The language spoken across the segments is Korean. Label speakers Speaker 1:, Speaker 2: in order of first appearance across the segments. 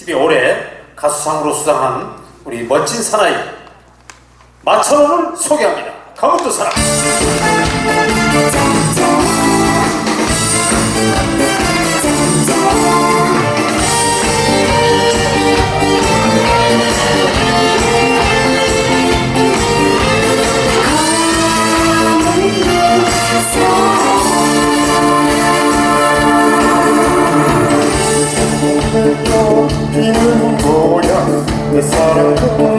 Speaker 1: 12월에 가수상으로 수상한 우리 멋진 사나이 마천호를 소개합니다. 강원도 사람.
Speaker 2: 거야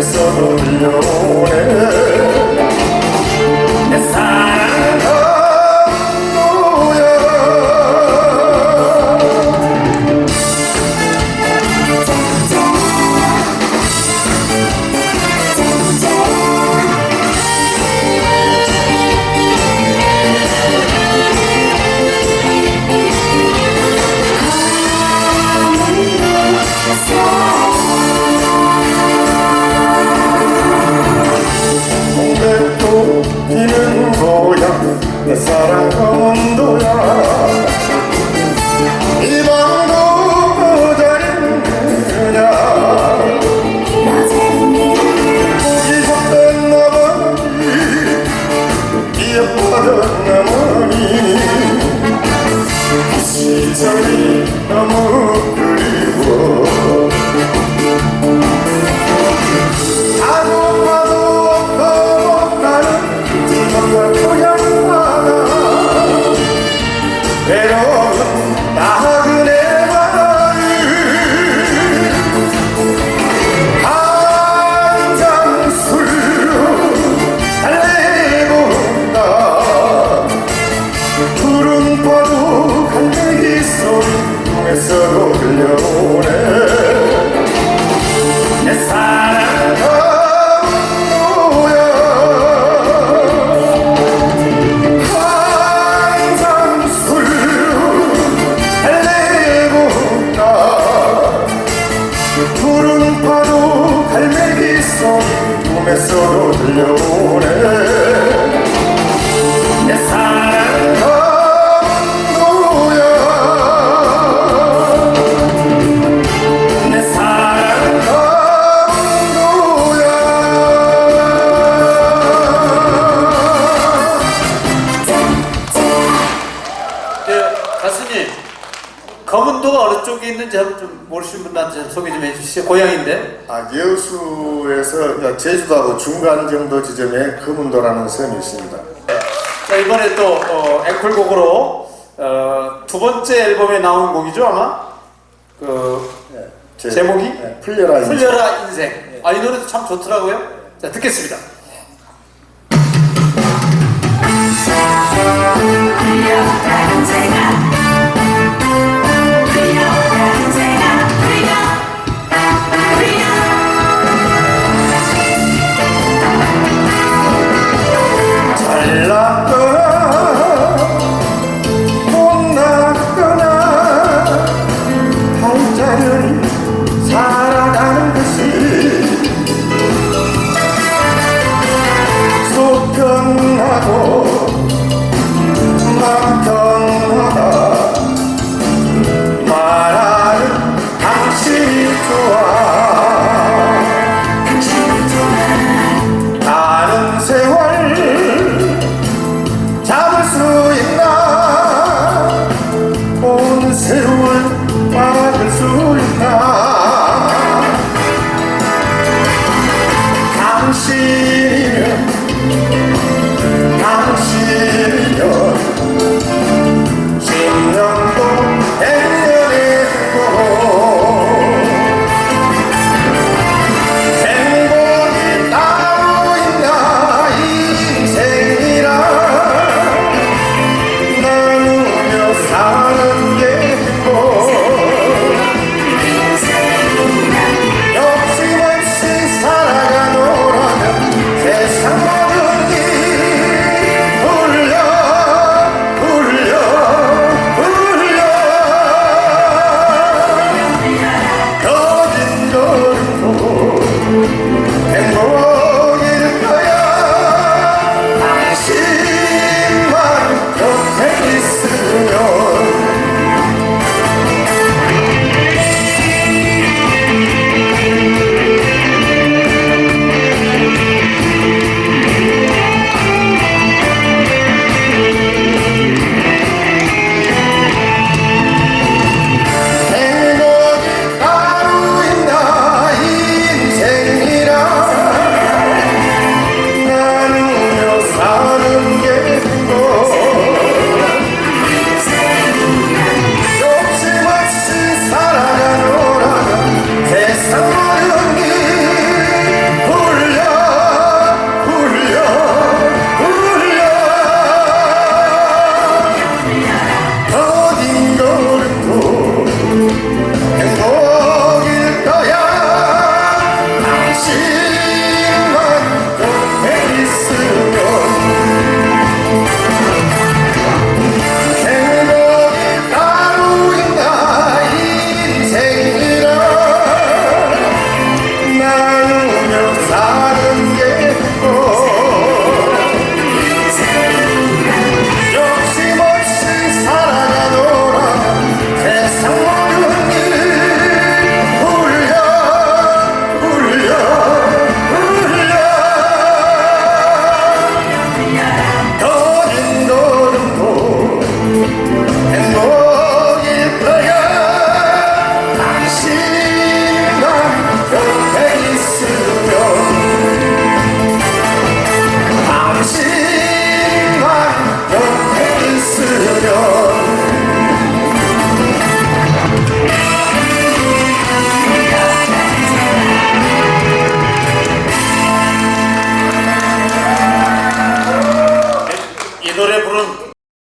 Speaker 2: 서 들려오네 내 사랑 강원도야 이 방도 그대는 그냐 거기 섰던 나머지 이어받은 나머니. 그 시절이 너무 꿈에서도 들려오네 내 사랑
Speaker 1: 한번 좀 모르시는 분들한테 좀 소개 좀 해주시죠. 고향인데.
Speaker 2: 아, 여수에서 제주도하고 중간 정도 지점에 금운도라는 섬이 있습니다.
Speaker 1: 자 이번에 또 어, 앵콜곡으로 어, 두 번째 앨범에 나온 곡이죠 아마 그
Speaker 2: 예, 제-
Speaker 1: 제목이?
Speaker 2: 예, 풀려라 인생.
Speaker 1: 풀려라 인생. 아이 노래도 참 좋더라고요. 자 듣겠습니다.
Speaker 2: Thank you.